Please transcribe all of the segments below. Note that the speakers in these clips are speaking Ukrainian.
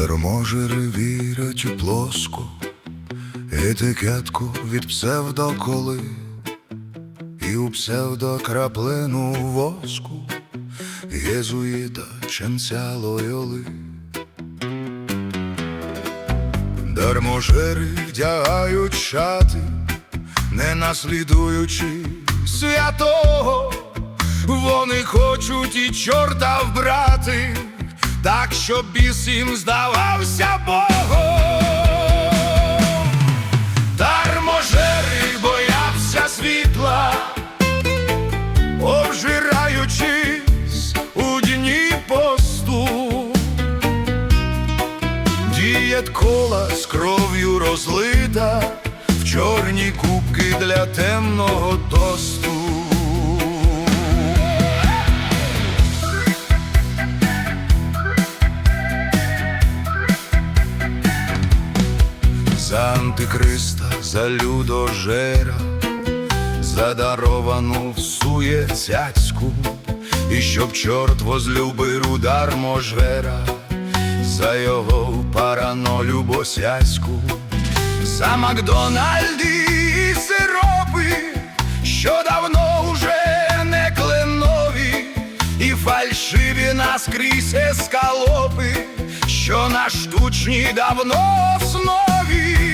Дарможери вірять у плоску етикетку від псевдоколи і у псевдокраплину воску єзуїта ченця лойоли. Дарможери вдягають шати, не наслідуючи святого, вони хочуть і чорта вбрати, так щоб біс їм здавався Богом. Дарможери бояться світла, обжираючись у дні посту. Дієт кола з кров'ю розлита в чорні кубки для темного тосту. За людожера, задаровану всує цяцьку, і щоб чорт возлюбив удар можвера, за його паранолю босяцьку, за Макдональди і сиропи, що давно уже не кленові, і фальшиві наскрізь ескалопи, що на штучні давно основі.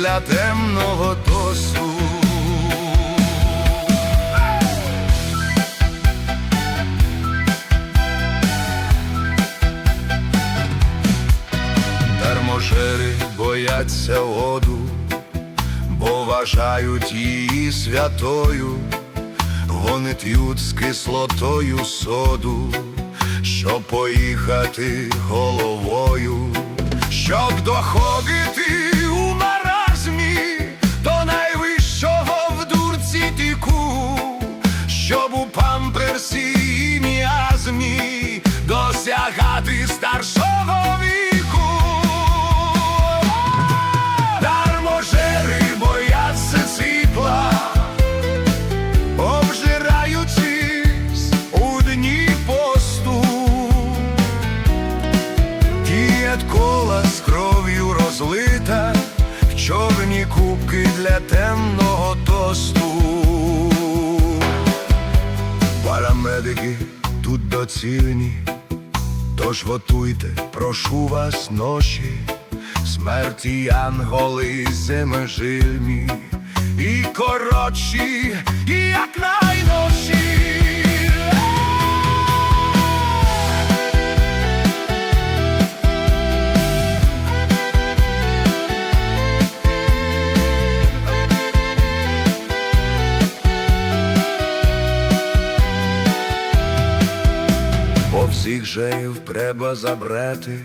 Для темного тосту. Дарможери бояться воду, бо вважають її святою, вони т'ють з кислотою соду, щоб поїхати головою, щоб доходити чорні кубки для темного тосту. Парамедики тут доцільні, тож готуйте, прошу вас ноші, смерті анголи земежильні, і коротші, і як найноші. Всіх треба забрати,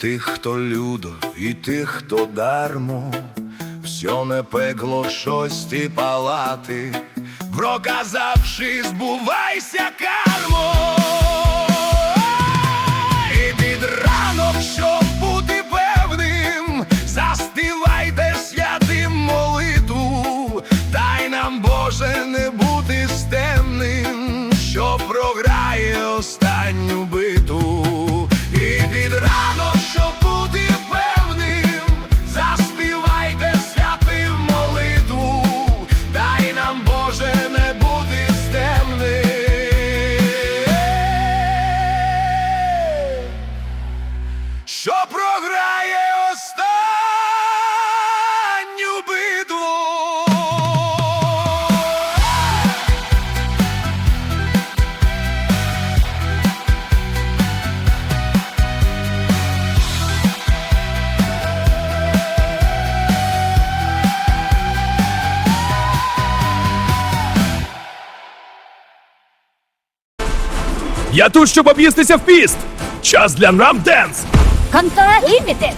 тих, хто людо, і тих, хто дармо, все не пекло щось ти палати, проказавши, збувайся кармо. Я тут, щоб об'їстися в піст! Час для Рамденс! Контора Лімітед.